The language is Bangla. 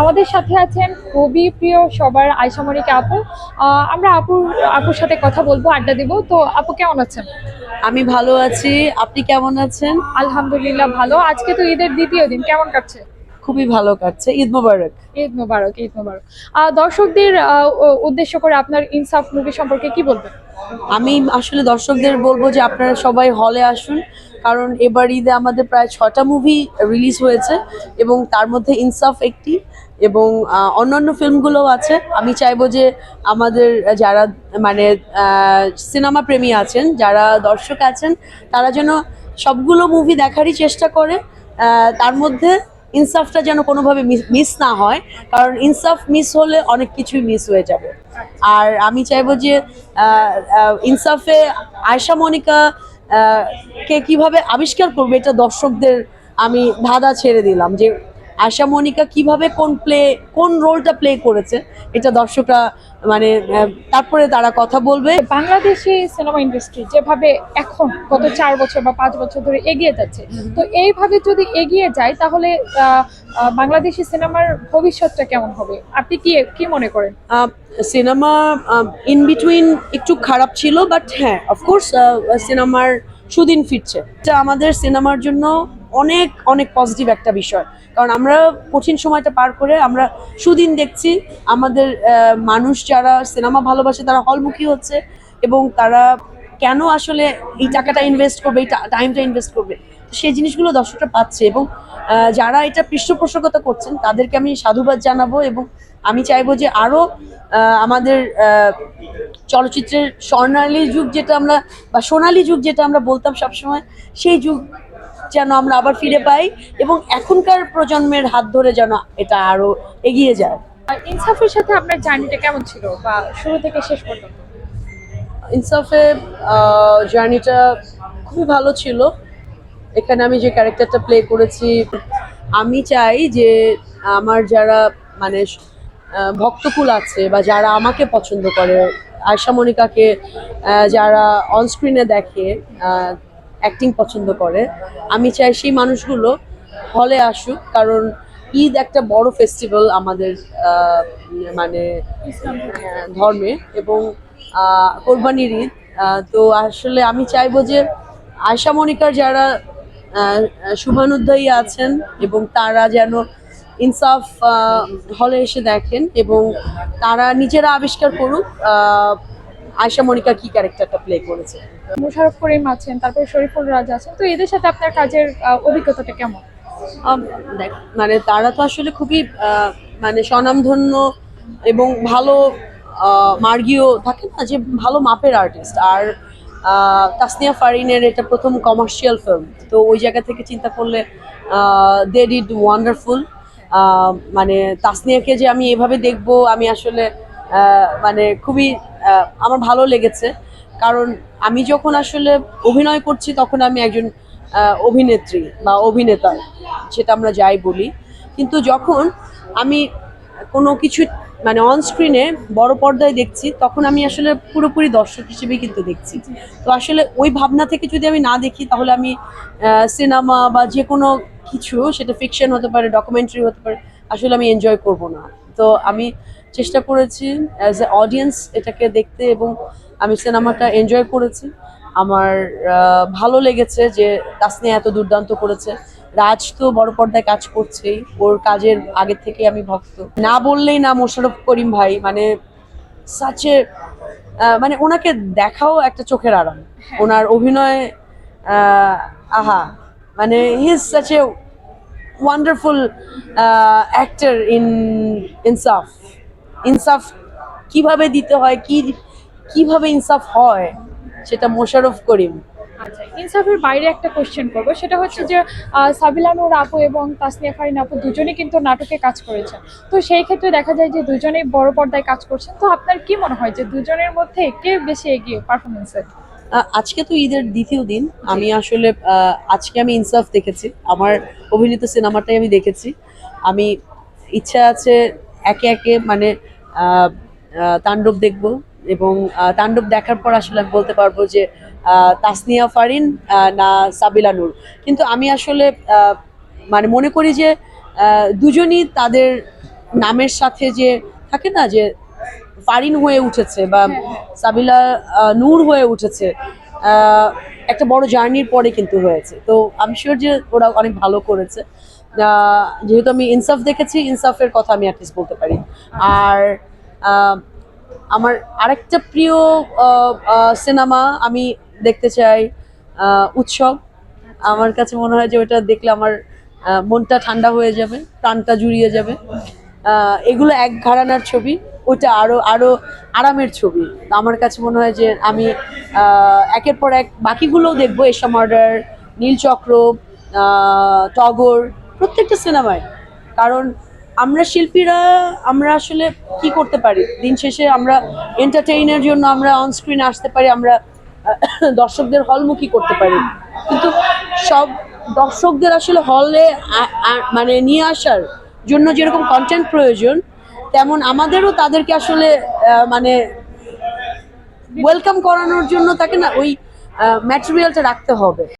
আমাদের সাথে আছেন খুবই প্রিয় সবার আয়সামরিক আপু। আমরা আপুর আপুর সাথে কথা বলব আড্ডা দিব। তো আপু কেমন আছেন? আমি ভালো আছি। আপনি কেমন আছেন? আলহামদুলিল্লাহ ভালো। আজকে তো ঈদের দ্বিতীয় দিন। কেমন কাটছে? খুবই ভালো কাটছে। ঈদ মোবারক। ঈদ মোবারক ঈদ মোবারক। দর্শকদের উদ্দেশ্য করে আপনার ইনসাফ মুভি সম্পর্কে কি বলবেন? আমি আসলে দর্শকদের বলব যে আপনারা সবাই হলে আসুন কারণ এবার ঈদে আমাদের প্রায় ছটা মুভি রিলিজ হয়েছে এবং তার মধ্যে ইনসাফ একটি এবং অন্যান্য ফিল্মগুলোও আছে। আমি চাইব যে আমাদের যারা মানে সিনেমা প্রেমী আছেন যারা দর্শক আছেন তারা যেন সবগুলো মুভি দেখারই চেষ্টা করে। তার মধ্যে ইনসাফটা যেন কোনোভাবে মিস না হয়, কারণ ইনসাফ মিস হলে অনেক কিছুই মিস হয়ে যাবে। আর আমি চাইব যে ইনসাফে আয়সা মনিকা কে কীভাবে আবিষ্কার করবে এটা দর্শকদের আমি ধাঁধা ছেড়ে দিলাম যে আশা মনিকা কীভাবে কোন প্লে কোন রোলটা প্লে করেছে এটা দর্শকরা মানে তারপরে তারা কথা বলবে। বাংলাদেশি সিনেমা ইন্ডাস্ট্রি যেভাবে এখন গত চার বছর বা পাঁচ বছর ধরে এগিয়ে যাচ্ছে তো এইভাবে যদি এগিয়ে যায় তাহলে বাংলাদেশি সিনেমার ভবিষ্যৎটা কেমন হবে? আপনি কি কি মনে করেন? সিনেমা ইন বিটুইন একটু খারাপ ছিল বাট হ্যাঁ অফকোর্স সিনেমার সুদিন ফিরছে। এটা আমাদের সিনেমার জন্য অনেক অনেক পজিটিভ একটা বিষয়। কারণ আমরা কঠিন সময়টা পার করে আমরা সুদিন দেখছি, আমাদের মানুষ যারা সিনেমা ভালোবাসে তারা হলমুখী হচ্ছে এবং তারা কেন আসলে এই টাকাটা ইনভেস্ট করবে, এই টাইমটা ইনভেস্ট করবে? সেই জিনিসগুলো দর্শকরা পাচ্ছে এবং যারা এটা পৃষ্ঠপোষকতা করছেন তাদেরকে আমি সাধুবাদ জানাব এবং আমি চাইব যে আরও আমাদের চলচ্চিত্রের স্বর্ণালী যুগ যেটা আমরা বা সোনালী যুগ যেটা আমরা বলতাম সবসময়, সেই যুগ যেন আমরা আবার ফিরে পাই এবং এখনকার প্রজন্মের হাত ধরে যেন এটা আরও এগিয়ে যায়। ইনসাফের সাথে আপনার জার্নিটা কেমন ছিল বা শুরু থেকে শেষ পর্যন্ত? ইনসাফে জার্নিটা খুবই ভালো ছিল। এখানে আমি যে ক্যারেক্টারটা প্লে করেছি আমি চাই যে আমার যারা মানে ভক্তকুল আছে বা যারা আমাকে পছন্দ করে আয়শা মনিকাকে যারা অনস্ক্রিনে দেখে অ্যাক্টিং পছন্দ করে। আমি চাই সেই মানুষগুলো হলে আসুক, কারণ ঈদ একটা বড় ফেস্টিভ্যাল আমাদের মানে ধর্মে এবং কোরবানির ঈদ। তো আসলে আমি চাইব যে আয়শা মনিকার যারা শুভানুধ্যায়ী আছেন এবং তারা যেন ইনসাফ হলে এসে দেখেন এবং তারা নিজেরা আবিষ্কার করুক আয়শা মনিকা কি ক্যারেক্টারটা প্লে করেছে? মুশারফ করিম আছেন তারপরে শরীফুল রাজ আছেন। তো এদের সাথে আপনার কাজের অভিজ্ঞতাটা কেমন? দেখ মানে তারা তো আসলে খুবই মানে স্বনামধন্য এবং ভালো মার্গীয় থাকে না যে ভালো মাপের আর্টিস্ট আর তাসনিয়া ফারিনের এটা প্রথম কমার্শিয়াল ফিল্ম তো ওই জায়গা থেকে চিন্তা করলে দে ডিড ওয়ান্ডারফুল মানে তাসনিয়াকে যে আমি এভাবে দেখব আমি আসলে মানে খুবই আমার ভালো লেগেছে। কারণ আমি যখন আসলে অভিনয় করছি, তখন আমি একজন অভিনেত্রী বা অভিনেতা সেটা আমরা যাই বলি। কিন্তু যখন আমি কোনো কিছু মানে অন স্ক্রিনে বড় পর্দায় দেখছি, তখন আমি আসলে পুরোপুরি দর্শক হিসেবে কিন্তু দেখছি। তো আসলে ওই ভাবনা থেকে যদি আমি না দেখি, তাহলে আমি সিনেমা বা যে কোনো কিছু, সেটা ফিকশন হতে পারে ডকুমেন্টারি হতে পারে, আসলে আমি এনজয় করব না। তো আমি চেষ্টা করেছি অ্যাজ এ অডিয়েন্স এটাকে দেখতে এবং আমি সিনেমাটা এনজয় করেছি। আমার ভালো লেগেছে যে তাসনিয়া এত দুর্দান্ত করেছে। রাজ তো বড় পর্দায় কাজ করছেই ওর কাজের আগে থেকে আমি ভক্ত। না বললেই না মোশারফ করিম ভাই মানে সাচে মানে ওনাকে দেখাও একটা চোখের আরাম ওনার অভিনয় আহা মানে he is such a wonderful actor in Insaaf Insaaf কীভাবে দিতে হয়, কি, কীভাবে ইনসাফ হয়, সেটা মোশাররফ করিম। আচ্ছা ইনসাফের বাইরে একটা কোশ্চেন করব। সেটা হচ্ছে যে সাবিলানুর আপু এবং তাসনিয়া ফারিন আপু দুজনেই কিন্তু নাটকে কাজ করেছেন। তো সেই ক্ষেত্রে দেখা যায় যে, দুজনেই বড় পর্দায় কাজ করছেন। তো আপনার কি মনে হয় যে, দুজনের মধ্যে কে বেশি এগিয়ে পারফরমেন্সের আজকে তো ঈদের দ্বিতীয় দিন। আমি আসলে আজকে আমি ইনসাফ দেখেছি। আমার অভিনীত সিনেমাটাই আমি দেখেছি। আমি ইচ্ছা আছে একে একে মানে তাণ্ডব দেখব এবং তাণ্ডব দেখার পর আসলে আমি বলতে পারব যে তাসনিয়া ফারিন না সাবিলা নূর। কিন্তু আমি আসলে মানে মনে করি যে দুজনই তাদের নামের সাথে যে থাকে না যে ফারিন হয়ে উঠেছে বা সাবিলা নূর হয়ে উঠেছে একটা বড় জার্নির পরে কিন্তু হয়েছে। তো আমি শিওর যে ওরা অনেক ভালো করেছে। যেহেতু আমি ইনসাফ দেখেছি, ইনসাফের কথা আমি অ্যাটলিস্ট বলতে পারি। আর আমার আরেকটা প্রিয় সিনেমা আমি দেখতে চাই উৎসব। আমার কাছে মনে হয় যে ওটা দেখলে আমার মনটা ঠান্ডা হয়ে যাবে, প্রাণটা জুড়িয়ে যাবে। এগুলো এক ঘরানার ছবি। ওটা আরও আরও আরামের ছবি। আমার কাছে মনে হয় যে আমি একের পর এক বাকিগুলোও দেখব। এশা মার্ডার নীলচক্র টগর, প্রত্যেকটা সিনেমায়। কারণ আমরা শিল্পীরা, আমরা আসলে কি করতে পারি? দিন শেষে আমরা এন্টারটেইনের জন্য আমরা অন স্ক্রিন আসতে পারি, আমরা দর্শকদের হলমুখী করতে পারি। কিন্তু সব দর্শকদের আসলে হলে মানে নিয়ে আসার জন্য যেরকম কন্টেন্ট প্রয়োজন তেমন আমাদেরও তাদেরকে আসলে মানে ওয়েলকাম করানোর জন্য তাকে না ওই ম্যাটেরিয়ালটা রাখতে হবে।